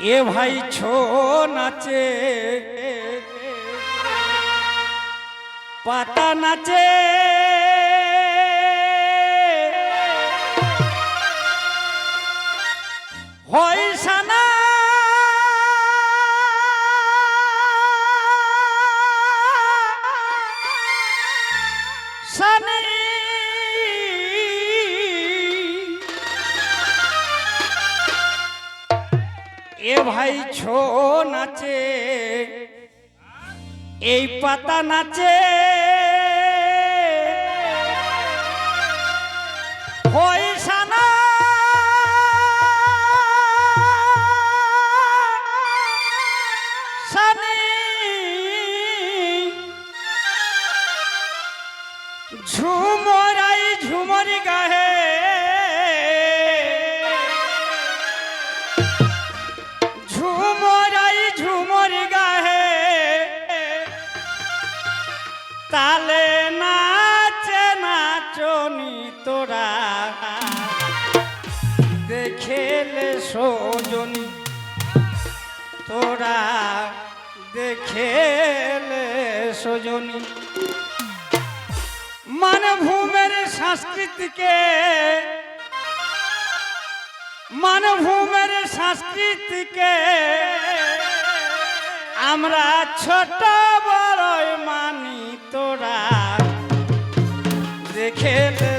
এ ভাই ছো নাচে। পাতা নাচে। হয় সানা এ ভাই ছো নাচে এই পাতা নাচে। তোরা দেখেলে সোজনি, তোরা দেখেলে মানে ভূমের সংস্কৃতিকে মানভূমের সংস্কৃতিকে আমরা ছোট বড় মানি তোরা। দেখেলে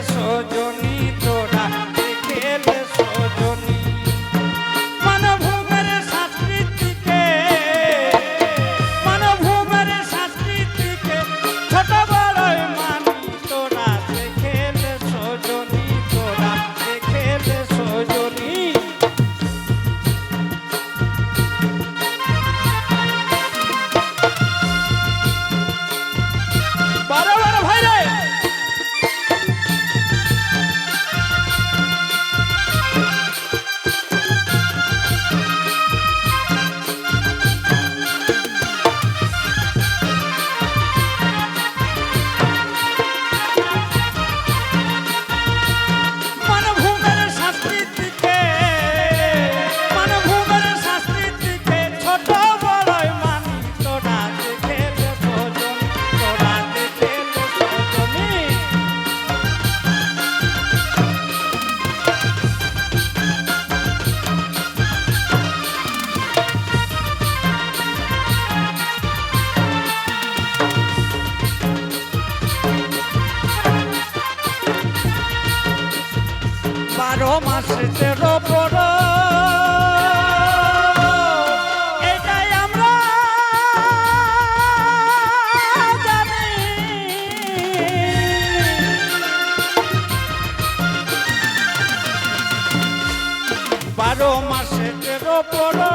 বারো মাসে তেরো পড়ো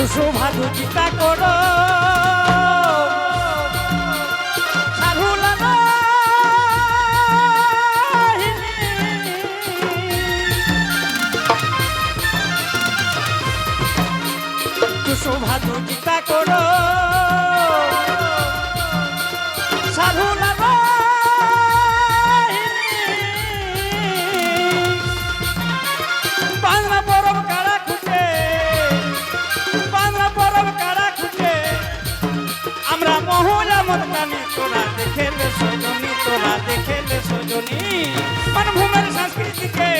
দুশো ভালো করো। আমার গানে তোরা দেখেলে সজনী তোরা দেখেলে সজনী। মানভূমের সংস্কৃতিকে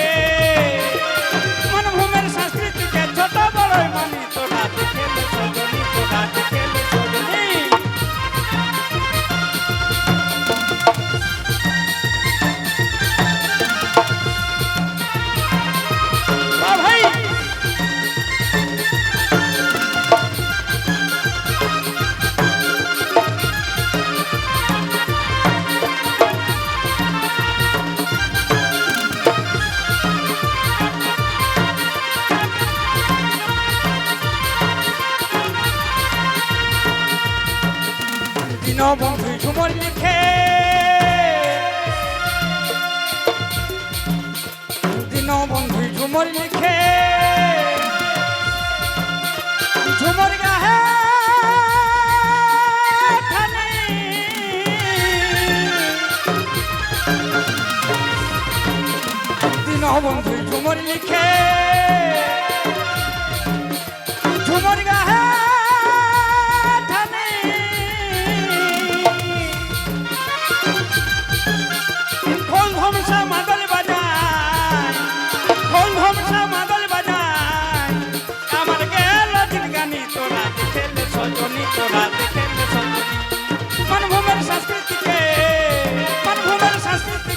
দীনবন্ধু ঝুমর লিখে দীনবন্ধু ঝুমর লিখে ঝুমর গাহে দীনবন্ধু ঝুমর লিখে ঝুমর গাহে চোরাত মানভূমের সংস্কৃতিকে মানভূমের সংস্কৃতি